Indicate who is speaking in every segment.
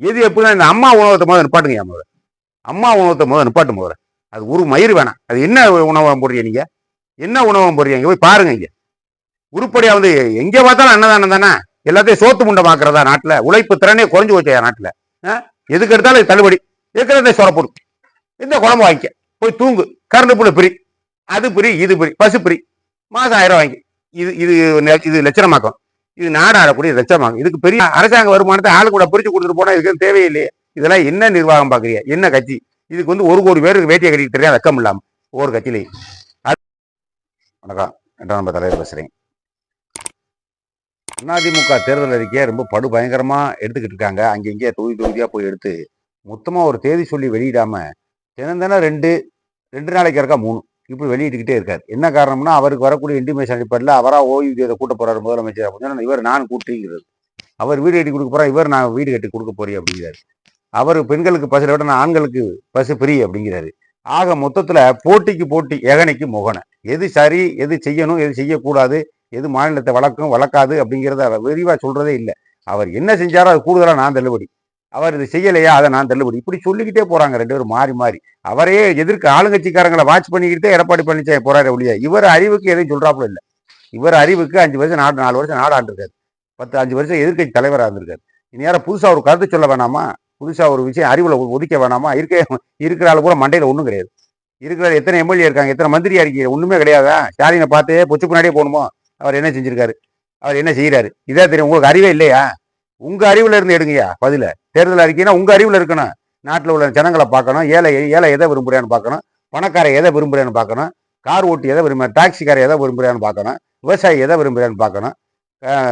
Speaker 1: எது எப்படின்னா இந்த அம்மா உணவத்தை முதல்ல நிப்பாட்டுங்க முதல்ல. அம்மா உணவத்தை முதல்ல நிப்பாட்டு முதல்ல. அது ஒரு மயிர் வேணாம். அது என்ன உணவகம் போடுறீங்க நீங்க? என்ன உணவகம் போடுறீங்க? போய் பாருங்க இங்க. உருப்படியா வந்து எங்க பார்த்தாலும் அன்னதானம் தானே? எல்லாத்தையும் சோத்து முண்டமாக்குறதா நாட்டுல? உழைப்பு திறனே குறைஞ்சு போச்சா நாட்டுல. எதுக்கு எடுத்தாலும் இது தள்ளுபடி. இருக்கிறத சொரப்படும் இந்த குழம்பு வாங்கிக்க. போய் தூங்கு. கரண்டு புள்ள பிரி. அது பிரி இது பிரி. பசு பிரி. மாசம் ஆயிரம் வாங்கி இது இது இது லட்சணமாக்கும். இது நாடாடக்கூடிய லட்சமாகும் இதுக்கு பெரிய அரசாங்க வருமானத்தை ஆளு கூட பிரிச்சு கொடுத்துட்டு போனா இதுக்கு தேவையில்லையே. இதெல்லாம் என்ன நிர்வாகம் பாக்குறீங்க என்ன கட்சி? இதுக்கு வந்து ஒரு கோடி பேருக்கு வேட்டியை கட்டிட்டு தெரியாது வெக்கம் இல்லாம. ஒவ்வொரு கட்சியிலையும். வணக்கம். ரெண்டாம் நம்பர் தலைவர் பேசுறேன். அதிமுக தேர்தல் அறிக்கையை ரொம்ப படு பயங்கரமா எடுத்துக்கிட்டு இருக்காங்க. அங்கங்கே தொகுதி தொகுதியா போய் எடுத்து மொத்தமா ஒரு தேதி சொல்லி வெளியிடாம தினம் தினம் ரெண்டு ரெண்டு நாளைக்கு இருக்கா மூணு. இப்படி வெளியிட்டுக்கிட்டே இருக்கார். என்ன காரணம்னா அவருக்கு வரக்கூடிய இன்டிமேஷன் அடிப்படையில் ஓய்வு ஓய்வூதியத்தை கூட்ட போறாரு முதலமைச்சர் அப்படின்னு இவர் நான் கூட்டிங்கிறது. அவர் வீடு கட்டி கொடுக்க போறா இவர் நான் வீடு கட்டி கொடுக்க போறேன் அப்படிங்கிறாரு. அவர் பெண்களுக்கு பஸ்ஸில் விட நான் ஆண்களுக்கு பஸ் ஃப்ரீ அப்படிங்கிறாரு. ஆக மொத்தத்தில் போட்டிக்கு போட்டி எகனைக்கு முகனை. எது சரி எது செய்யணும் எது செய்யக்கூடாது எது மாநிலத்தை வளர்க்கும் வளர்க்காது அப்படிங்கிறத விரிவாக சொல்கிறதே இல்லை. அவர் என்ன செஞ்சாரோ அது கூடுதலாக நான் தள்ளுபடி. அவர் இது செய்யலையா? அதை நான் தள்ளுபடி. இப்படி சொல்லிக்கிட்டே போறாங்க ரெண்டு பேரும் மாறி மாறி. அவரே எதிர்க்க ஆளுங்கட்சிக்காரங்களை வாட்ச் பண்ணிக்கிட்டே எடப்பாடி பழனிசாமி போறாரு ஒழிய இவர் அறிவுக்கு எதையும் சொல்றாப்புல இல்லை. இவர் அறிவுக்கு அஞ்சு வருஷம் நாடு நாலு வருஷம் நாடு ஆண்டிருக்காரு. பத்து அஞ்சு வருஷம் எதிர்க்கட்சி தலைவராக இருந்திருக்காரு. இனி புதுசாக ஒரு கருத்து சொல்ல வேணாமா? புதுசாக ஒரு விஷயம் அறிவில் ஒதுக்க வேணாமா? இருக்க இருக்கிற ஆள் கூட மண்டையில் ஒன்றும் கிடையாது. இருக்கிற எத்தனை எம்எல்ஏ இருக்காங்க எத்தனை மந்திரி இருக்கீங்க ஒன்றுமே கிடையாதா? ஸ்டாலினை பார்த்து பொச்சு பின்னாடியே போகணுமோ? அவர் என்ன செஞ்சிருக்காரு? அவர் என்ன செய்கிறாரு இதாக தெரியும் உங்களுக்கு அறிவே இல்லையா? உங்க அறிவுல இருந்து எடுங்கய்யா பதில. தேர்தல் அறிக்கைனா உங்க அறிவுல இருக்கணும். நாட்டில் உள்ள ஜனங்களை பார்க்கணும். ஏழை ஏழை எதை விரும்புறான்னு பார்க்கணும். பணக்காரை எதை விரும்புறான்னு பார்க்கணும். கார் ஓட்டி எதை விரும்ப டாக்ஸிக்காரை எதை விரும்புறான்னு பார்க்கணும். விவசாயி எதை விரும்புறான்னு பார்க்கணும்.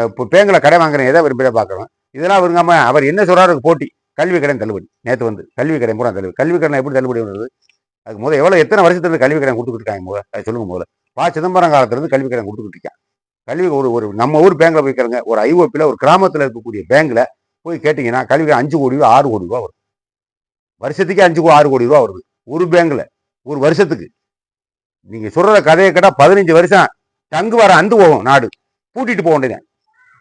Speaker 1: இப்போ பேங்கில் கடை வாங்குறேன் எதை விரும்புறா பார்க்கணும். இதெல்லாம் விரும்பாம அவர் என்ன சொல்றாரு போட்டி. கல்வி கடன் தள்ளுபடி. நேற்று வந்து கல்வி கடன் பூரா தள்ளுபடி. கல்வி கடன் எப்படி தள்ளுபடி வருது? அதுக்கு முதல் எவ்வளோ எத்தனை வருஷத்துலேருந்து கல்வி கடன் கொடுத்துட்டு இருக்காங்க முதல்ல? அது சொல்லுங்க முதல்ல. பா சிதம்பரம் காலத்துலேருந்து கல்வி கடன் கொடுத்துட்டு இருக்காங்க. கல்வி ஒரு ஒரு நம்ம ஊர் பேங்க்ல போய் கேளுங்க. ஒரு ஐஓபியில் ஒரு கிராமத்தில் இருக்கக்கூடிய பேங்க்ல போய் கேட்டிங்கன்னா கல்வி அஞ்சு கோடி ரூபா ஆறு கோடி ரூபா வரும். வருஷத்துக்கே அஞ்சு கோ ஆறு கோடி ரூபா வருது. ஒரு பேங்க்ல ஒரு வருஷத்துக்கு. நீங்க சொல்ற கதையை கேட்டால் பதினஞ்சு வருஷம் தங்கு வர அந்து போகும் நாடு. பூட்டிட்டு போக வேண்டியது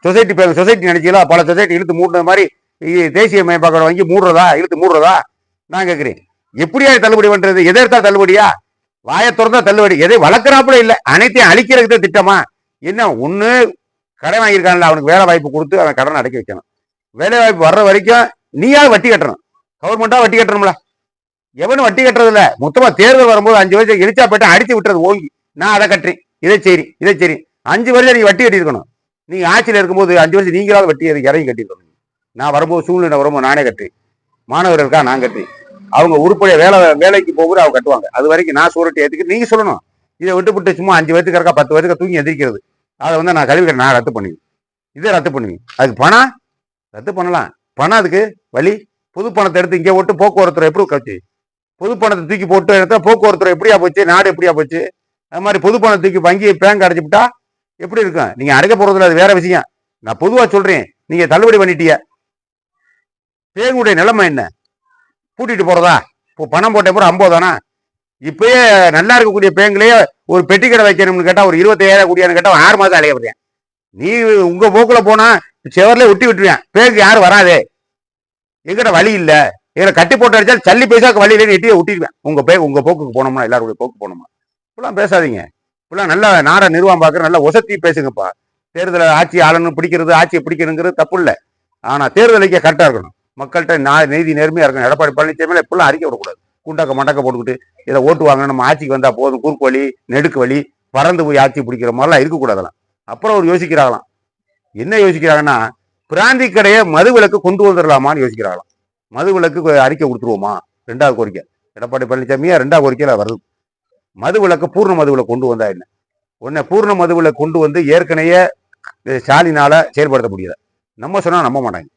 Speaker 1: சொசைட்டி பேங்க் சொசைட்டி நினைச்சீங்களா? பல சொசைட்டி இழுத்து மூடுறது மாதிரி தேசிய மேம்பாக்கோட வாங்கி மூடுறதா இழுத்து மூடுறதா? நான் கேட்குறேன். எப்படியா தள்ளுபடி பண்றது? எதை எடுத்தா தள்ளுபடியா? வாயை திறந்தா தள்ளுபடி. எதை வளர்க்குறாப்புல இல்லை. அனைத்தையும் அழிக்கிறதுக்கு திட்டமா? என்ன ஒன்று கடன் வாங்கியிருக்கான்ல அவனுக்கு வேலை வாய்ப்பு கொடுத்து அவன் கடனை அடைக்க வைக்கணும். வேலை வாய்ப்பு வர்ற வரைக்கும் நீயாவது வட்டி கட்டணும். கவர்மெண்ட்டாக வட்டி கட்டணும்ல. எவனும் வட்டி கட்டுறதில்ல. மொத்தமாக தேர்தல் வரும்போது அஞ்சு வருஷம் இடிச்சா போயிட்டு அடிச்சு விட்டுறது ஓங்கி. நான் அதை கட்டுறேன். இதை சரி இதை சரி. அஞ்சு வருஷம் நீங்கள் வட்டி கட்டியிருக்கணும். நீங்கள் ஆட்சியில் இருக்கும்போது அஞ்சு வருஷம் நீங்களாவது வட்டி அதுக்கு இறங்கி கட்டியிருக்கணும். நான் வரும்போது சூழ்நிலை வரும்போது நானே கட்டுறேன். மாணவர்களுக்கா நான் கட்டுறேன். அவங்க உருப்படியாக வேலை வேலைக்கு போகிற அவங்க கட்டுவாங்க. அது வரைக்கும் நான் சூரட்டி ஏத்துக்கு நீங்கள் சொல்லணும். இதை விட்டு விட்டு சும்மா அஞ்சு வயதுக்கு இருக்கா பத்து வயதுக்கு தூங்கி எதிர்க்கிறது அதை வந்து நான் கல்வி நான் ரத்து பண்ணுவேன் இதை ரத்து பண்ணுவேன் அதுக்கு பணம்? ரத்து பண்ணலாம். பணம் அதுக்கு? வழி? புது பணத்தை எடுத்து இங்கே விட்டு போக்குவரத்து எப்படி கட்சி புது பணத்தை தூக்கி போட்டு எடுத்தா போக்குவரத்து எப்படியா போச்சு? நாடு எப்படியா போச்சு? அது மாதிரி புது பணம் தூக்கி வங்கி பேங்க் அடைச்சு விட்டா எப்படி இருக்கும்? நீங்கள் அடைக்க போகிறதுல அது வேற விஷயம். நான் பொதுவாக சொல்கிறேன் நீங்கள் தள்ளுபடி பண்ணிட்டீங்க பேங்குடைய நிலைமை என்ன? கூட்டிகிட்டு போகிறதா இப்போ பணம் போட்ட பூரா ஐம்பது தானா? இப்பயே நல்லா இருக்கக்கூடிய பேங்க்லயே ஒரு பெட்டி கடை வைக்கணும்னு கேட்டா ஒரு இருபத்தாயிரம் கூடியான்னு கேட்டா ஆறு மாதம் அலையப்படுறேன் நீ உங்க போக்குல போனா செவர்ல ஒட்டி விட்டுருவேன். பேங்க் யாரும் வராதே. எங்கிட்ட வழி இல்லை. இதுல கட்டி போட்டு அடிச்சா சல்லி பைசாக்கு வழியில இல்லைன்னு எட்டியே ஒட்டிடுவேன். உங்க பே உங்க போக்குக்கு போனோம்னா எல்லாருடைய போக்கு போனோமா இப்பெல்லாம் பேசாதீங்க. இப்பெல்லாம் நல்லா நாட நிர்வாகம் பார்க்குற நல்லா ஒசத்தி பேசுங்கப்பா. தேர்தலை ஆட்சி ஆளணும் பிடிக்கிறது ஆட்சியை பிடிக்கணுங்கிறது தப்பு இல்லை. ஆனால் தேர்தலைக்கே கரெக்டாக இருக்கணும். மக்கள்கிட்ட நான் நீதி நேர்மையாக இருக்கணும். எடப்பாடி பழனிசாமியில் இப்பெல்லாம் அறிக்கை விடக்கூடாது. குண்டாக்க மண்டக்க போட்டுக்கிட்டு இதை ஓட்டு வாங்க நம்ம ஆட்சிக்கு வந்தா போதும். குறுக்கு வழி நெடுக்கு வழி பறந்து போய் ஆட்சி பிடிக்கிற மாதிரிலாம் இருக்கக்கூடாதெல்லாம் அப்புறம் ஒரு யோசிக்கிறாங்களாம். என்ன யோசிக்கிறாங்கன்னா பிராந்தி கடையை மது விலக்கு கொண்டு வந்துடலாமான்னு யோசிக்கிறாங்களாம். மது விலக்கு அறிக்கை கொடுத்துருவோமா? ரெண்டாவது கோரிக்கை. எடப்பாடி பழனிசாமியா ரெண்டாவது கோரிக்கையில் வருது. மது விலக்கு பூர்ண மது விலக்கு கொண்டு வந்தா என்ன? உன்னை பூர்ண மது விலக்கு கொண்டு வந்து ஏற்கனவே ஸ்டாலினால செயல்படுத்த முடியல. நம்ம சொன்னால் நம்ப மாட்டாங்க.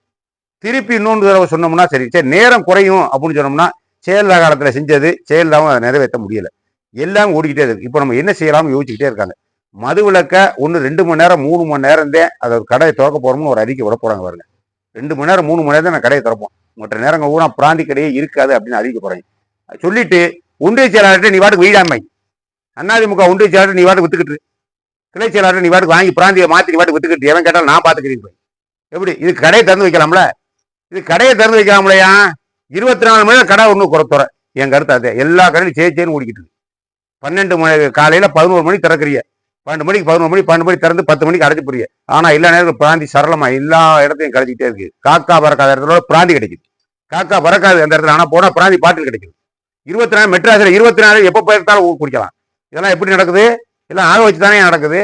Speaker 1: திருப்பி இன்னொன்று தடவை சொன்னோம்னா சரி. சரி நேரம் குறையும் அப்படின்னு சொன்னோம்னா செயல் காலத்தில் செஞ்சது செயல் இல்லாமல் அதை நிறைவேற்ற முடியல. எல்லாம் ஓடிக்கிட்டே இருக்கு. இப்போ நம்ம என்ன செய்யலாம்னு யோசிச்சுக்கிட்டே இருக்காங்க. மது விளக்க ஒன்று ரெண்டு மணி நேரம் மூணு மணி நேரம் தான் அதை கடையை திறக்க போகிறோம்னு ஒரு அறிக்கை விட போகிறாங்க பாருங்க. ரெண்டு மணி நேரம் மூணு மணி நேரம் தான் நான் கடையை திறப்போம். மற்ற நேரங்கள் ஊரா பிராந்தி கடையே இருக்காது அப்படின்னு அறிவிக்க போகிறேன் சொல்லிட்டு ஒன்றிய செயலாளர்கிட்ட நீ வாட்டுக்கு வீடாமை அதிமுக ஒன்றிய செயலாளர் நீ வாட்டுக்கு வித்துக்கிட்டு கிளை செயலாளர் நீ வாட்டுக்கு வாங்கி பிராந்தியை மாற்றி நீ வாட்டுக்கு வித்துக்கிட்டு எவன் கேட்டாலும் நான் பாத்துக்கிறேன் எப்படி? இது கடையை திறந்து வைக்கலாம்ல? இது கடையை திறந்து வைக்கலாம்லையா? இருபத்தி நாலு மணி நேரம் கடை ஒன்று குறைத்துற என் கருத்து அது. எல்லா கடையும் சேர் சேன்னு ஓடிக்கிட்டு இருக்கு. பன்னெண்டு மணி காலையில் பதினோரு மணி திறக்கிறீங்க. பன்னெண்டு மணிக்கு பதினோரு மணி பன்னெண்டு மணி திறந்து பத்து மணிக்கு அடைச்சி போறீங்க ஆனால் எல்லா நேரத்தில் பிராந்தி சரளமா எல்லா இடத்தையும் கிடைச்சிக்கிட்டே இருக்குது காக்கா பறக்காத இடத்துல பிராந்தி கிடைக்குது. காக்கா பறக்காது அந்த இடத்துல. ஆனால் போனால் பிராந்தி பாட்டில் கிடைக்குது. இருபத்தி நாலு மெட்ராஸில் இருபத்தி நாலு எப்போ போயிருந்தாலும் குடிக்கலாம். இதெல்லாம் எப்படி நடக்குது? எல்லாம் ஆக வச்சு தானே நடக்குது.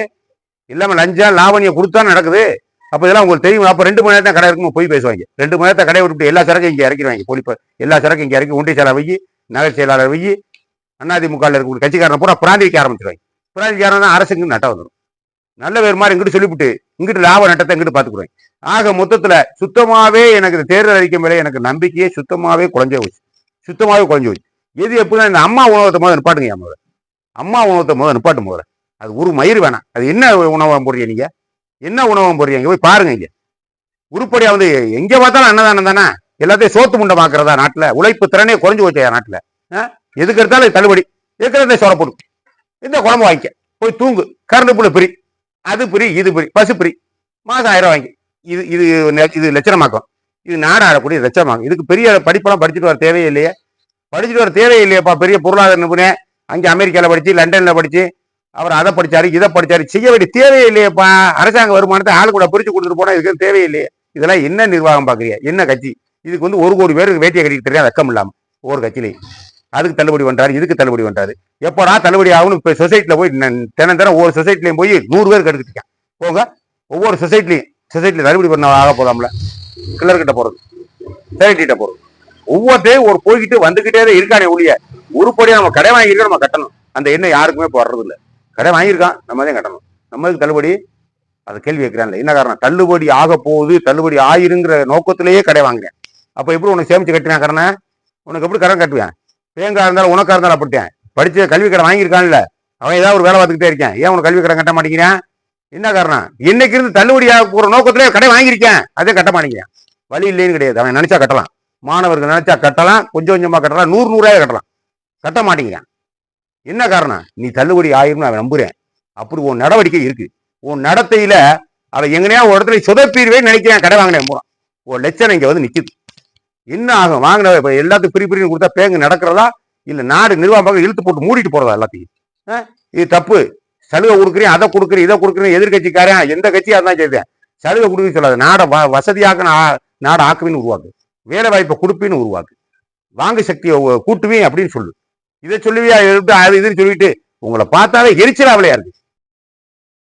Speaker 1: இல்லாமல் லஞ்சம் லாவணியை கொடுத்தா நடக்குது. அப்போ இதெல்லாம் உங்களுக்கு தெரியும். அப்போ ரெண்டு மணி நேரத்தான் கடை இருக்கும் போய் பேசுவாங்க. ரெண்டு மணி நேரத்தை கடையை விட்டு எல்லா சரக்கும் இங்கே இறக்கிடுவாங்க. போலீஸ் எல்லா சரக்கும் இங்கே இறக்கி ஒன்றிய செயலாளர் வை நகர் செயலாளர் வை அதிமுக இருக்கக்கூடிய கட்சிக்காரனை பூரா பிராந்திக்க ஆரம்பிச்சிருவாங்க. பிராந்திக்காரன் தான் அரசுக்கு நட்டம் வந்துடும் நல்ல வேறு மாதிரி இங்கிட்டு சொல்லிவிட்டு இங்கிட்டு லாப நட்டத்தை இங்கிட்டு பாத்துக்குறேன் ஆக மொத்தத்தில் சுத்தமாகவே எனக்கு தேர்தல் அறிக்கை மேலே எனக்கு நம்பிக்கையே சுத்தமாகவே குறைஞ்சே போச்சு. சுத்தமாகவே குறைஞ்சு போச்சு. எது எப்படின்னா இந்த அம்மா உணவகத்தை முதல்ல நிப்பாட்டுங்க முதல்ல. அம்மா உணவத்தை முதல்ல நிப்பாட்டு முதல்ல. அது ஒரு மயிர் வேணாம். அது என்ன உணவகம் போடுறீங்க நீங்கள் என்ன உணவகம் போடுறீங்க? இங்கே போய் பாருங்க இங்க. உருப்படியா வந்து எங்க பார்த்தாலும் அன்னதானம் தானே? எல்லாத்தையும் சோத்து முண்டை பாக்குறதா நாட்டுல? உழைப்பு திறனே குறைஞ்சு போச்சா நாட்டுல. எதுக்கு எடுத்தாலும் தள்ளுபடி. இருக்கிறத சொர போடும் இந்த குழம்பு வாங்கிக்க. போய் தூங்கு. கரண்டு புள்ள பிரி. அது பிரி இது பிரி. பசு பிரி. மாசம் ஆயிரம் வாங்கி. இது இது இது லட்சணமாக்கும். இது நாடு ஆடக்கூடிய லட்சமாக்கும் இதுக்கு பெரிய படிப்பெல்லாம் படிச்சுட்டு வர தேவையே இல்லையே. படிச்சுட்டு வர தேவையே இல்லையேப்பா. பெரிய பொருளாதார நிபுணர் அங்கே அமெரிக்காவில் படிச்சு லண்டனில் படிச்சு அவர் அதை படிச்சாரு இதை படிச்சாரு செய்ய வேண்டிய தேவையே இல்லையேப்பா. அரசாங்க வருமானத்தை ஆளு கூட பிரித்து கொடுத்துட்டு போனால் இதுக்கு தேவையில்லையே இதெல்லாம் என்ன நிர்வாகம் பார்க்குறியா என்ன கட்சி? இதுக்கு வந்து ஒரு கோடி பேருக்கு வேட்டியை கட்டிக்கிட்டு தெரியாது வெக்கம் இல்லாமல் ஒவ்வொரு கட்சியிலையும் அதுக்கு தள்ளுபடி பண்ணுறாரு இதுக்கு தள்ளுபடி பண்ணுறாரு எப்படா தள்ளுபடி ஆகும்னு இப்போ சொசைட்டியில் போய் தினம் தினம் ஒவ்வொரு சொசைட்டிலையும் போய் நூறு பேருக்கு எடுத்துருக்கேன் போங்க. ஒவ்வொரு சொசைட்டிலையும் சொசைட்டியில் தள்ளுபடி பண்ண ஆக போதாம்ல. கிளர்கிட்ட போகிறது சொசைட்டிகிட்ட போகிறது ஒவ்வொருத்தையும் ஒரு போய்கிட்டு வந்துக்கிட்டே தான் இருக்கானே ஒழிய உருப்படியாக நம்ம கடை வாங்கியிருக்கோம் நம்ம கட்டணும். அந்த எண்ணெய் யாருக்குமே இப்போ கடை வாங்கியிருக்கான். நம்ம தான் கட்டணும். நம்மளுக்கு தள்ளுபடி அது கேள்வி வைக்கிறான்ல என்ன காரணம்? தள்ளுபடி ஆக போகுது தள்ளுபடி ஆயிருங்கிற நோக்கத்திலேயே கடை வாங்குறேன். அப்போ எப்படி உனக்கு சேமிச்சு கட்டினா கடனை? உனக்கு எப்படி கடன் கட்டுவேன்? பேங்கா இருந்தாலும் உனக்கா இருந்தாலும் அப்படிட்டேன் படிச்ச கல்வி கடை வாங்கியிருக்கான்ல அவன் ஏதாவது ஒரு வேலை பார்த்துக்கிட்டே இருக்கேன். ஏன் உனக்கு கல்வி கடன் கட்ட மாட்டேங்கிறேன் என்ன காரணம்? இன்னைக்கு இருந்து தள்ளுபடி ஆக போகிற நோக்கத்திலே கடை வாங்கியிருக்கேன். அதே கட்ட மாட்டேங்கிறேன் வழி இல்லைன்னு கிடையாது. அவன் நினைச்சா கட்டலாம். மாணவர்கள் நினைச்சா கட்டலாம். கொஞ்சம் கொஞ்சமாக கட்டலாம். நூறு நூறாயிரம் கட்டலாம். கட்ட மாட்டேங்கிறான். என்ன காரணம்? நீ தள்ளுபடி ஆயிரும் அவன் நம்புறேன். அப்படி உன் நடவடிக்கை இருக்கு. உன் நடத்தையில அதை எங்கனையா ஒரு இடத்துல சொதப்பீர்வே நினைக்கிறேன் கடை வாங்கினேன் போறான் ஒரு லட்சம் இங்க வந்து நிக்குது. என்ன ஆகும்? வாங்கின இப்ப எல்லாத்துக்கும் பிரி பிரின்னு கொடுத்தா பேங்கு நடக்கிறதா? இல்ல நாடு நிர்வாகம் இழுத்து போட்டு மூடிட்டு போறதா எல்லாத்தையும்? இது தப்பு. சலுகை கொடுக்குறேன் அதை கொடுக்குறேன் இதை கொடுக்குறேன் எதிர்கட்சிக்காரன் எந்த கட்சியா இருந்தாலும் செய்தேன் சலுகை கொடுக்க சொல்லாது. நாடை வ- வசதியாக நா- நாடை ஆக்குவின்னு உருவாக்கு. வேலை வாய்ப்பை கொடுப்பின்னு உருவாக்கு. வாங்கு சக்தியை கூட்டுவேன் அப்படின்னு சொல்லு. இதை சொல்லுவியா? எடுத்து அது இதுன்னு சொல்லிட்டு உங்களை பார்த்தாலே எரிச்சலாவலையா இருக்கு.